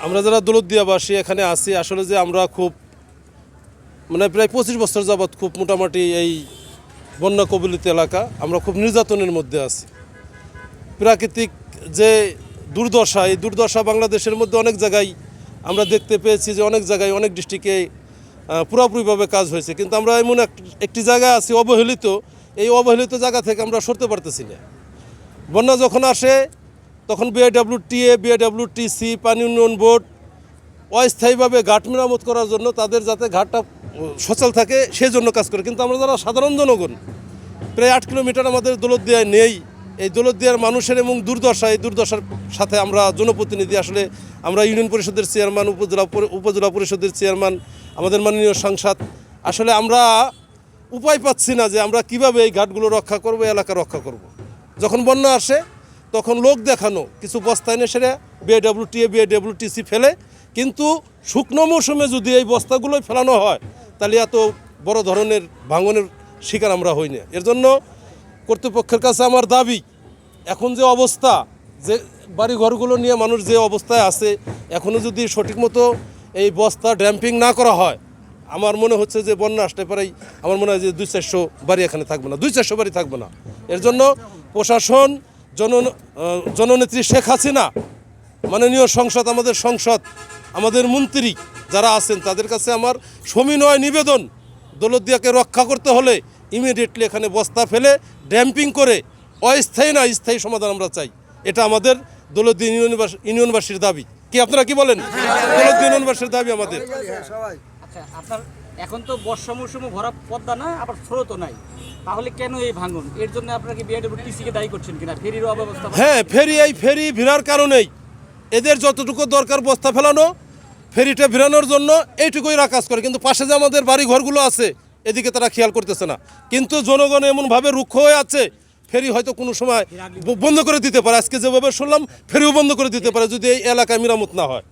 আমরা যারা দৌলতদিয়াবাসী এখানে আছি, আসলে যে আমরা খুব মানে প্রায় পঁচিশ বছর যাবৎ খুব মোটামুটি এই বন্যা কবলিত এলাকা, আমরা খুব নির্যাতনের মধ্যে আছি। প্রাকৃতিক যে দুর্দশা, এই দুর্দশা বাংলাদেশের মধ্যে অনেক জায়গায় আমরা দেখতে পেয়েছি যে অনেক জায়গায় অনেক ডিস্ট্রিক্টে পুরোপুরিভাবে কাজ হয়েছে। কিন্তু আমরা এমন এক- একটি জায়গা আছি অবহেলিত, এই অবহেলিত জায়গা থেকে আমরা সরতে পারতেছি না। বন্যা যখন আসে তখন বিআইডব্লিউটিএ বিআইডব্লিউটিসি পানি উন্নয়ন বোর্ড অস্থায়ীভাবে ঘাট মেরামত করার জন্য তাদের যাতে ঘাটটা সচল থাকে সেই জন্য কাজ করে। কিন্তু আমরা যারা সাধারণ জনগণ, প্রায় আট কিলোমিটার আমাদের দৌলতদিয়ায় নেই। এই দৌলতদিয়ার মানুষের এবং দুর্দশা, এই দুর্দশার সাথে আমরা জনপ্রতিনিধি। আসলে আমরা ইউনিয়ন পরিষদের চেয়ারম্যান, উপজেলা উপজেলা পরিষদের চেয়ারম্যান, আমাদের মাননীয় সাংসদ। আসলে আমরা উপায় পাচ্ছি না যে আমরা কীভাবে এই ঘাটগুলো রক্ষা করব এলাকা রক্ষা করব। যখন বন্যা আসে তখন লোক দেখানো, কিছু বস্তা এনে সেরে বিএডব্লিউটিএ বিএডব্লিউটিসি ফেলে। কিন্তু শুকনো মৌসুমে যদি এই বস্তাগুলোই ফেলানো হয়, তাহলে এত বড় ধরনের ভাঙনের শিকার আমরা হই না। এর জন্য কর্তৃপক্ষের কাছে আমার দাবি, এখন যে অবস্থা, যে বাড়ি ঘরগুলো নিয়ে মানুষ যে অবস্থায় আছে এখনও যদি সঠিক মতো এই বস্তা ড্যাম্পিং না করা হয়, আমার মনে হচ্ছে যে বন্যা আসতে পারেই আমার মনে হয় যে দুই চারশো বাড়ি এখানে থাকবে না, দুই চারশো বাড়ি থাকবে না। এর জন্য প্রশাসন জন জননেত্রী শেখ হাসিনা মাননীয় সংসদ আমাদের সংসদ আমাদের মন্ত্রী যারা আছেন তাদের কাছে আমার সমিনয় নিবেদন। দৌলতদিয়াকে রক্ষা করতে হলে ইমিডিয়েটলি এখানে বস্তা ফেলে ড্যাম্পিং করে অস্থায়ী না স্থায়ী সমাধান আমরা চাই। এটা আমাদের দৌলতদিয়া ইউনিয়নবাসী ইউনিয়নবাসীর দাবি। কি আপনারা কি বলেন? দৌলতদিয়া ইউনিয়নবাসীর দাবি আমাদের। আচ্ছা আপনার এখন তো বর্ষা মৌসুমে ভরা পদ্মা না আবার স্রোতও নাই। তাহলে কেন এই ভাঙন? এর জন্য আপনারা কি কে দায়ী করছেন কিনা? ফেরির অব্যবস্থা হ্যাঁ ফেরি এই ফেরি ভিড়ার কারণেই। এদের যতটুকু দরকার বস্তা ফেলানো ফেরিটা ভিড়ানোর জন্য এইটুকুই এরা কাজ করে। কিন্তু পাশে যে আমাদের বাড়ি ঘরগুলো আছে এদিকে তারা খেয়াল করতেছে না। কিন্তু জনগণ এমনভাবে রুক্ষ হয়ে আছে ফেরি হয়তো কোনো সময় বন্ধ করে দিতে পারে। আজকে যেভাবে শুনলাম ফেরিও বন্ধ করে দিতে পারে যদি এই এলাকায় মেরামত না হয়।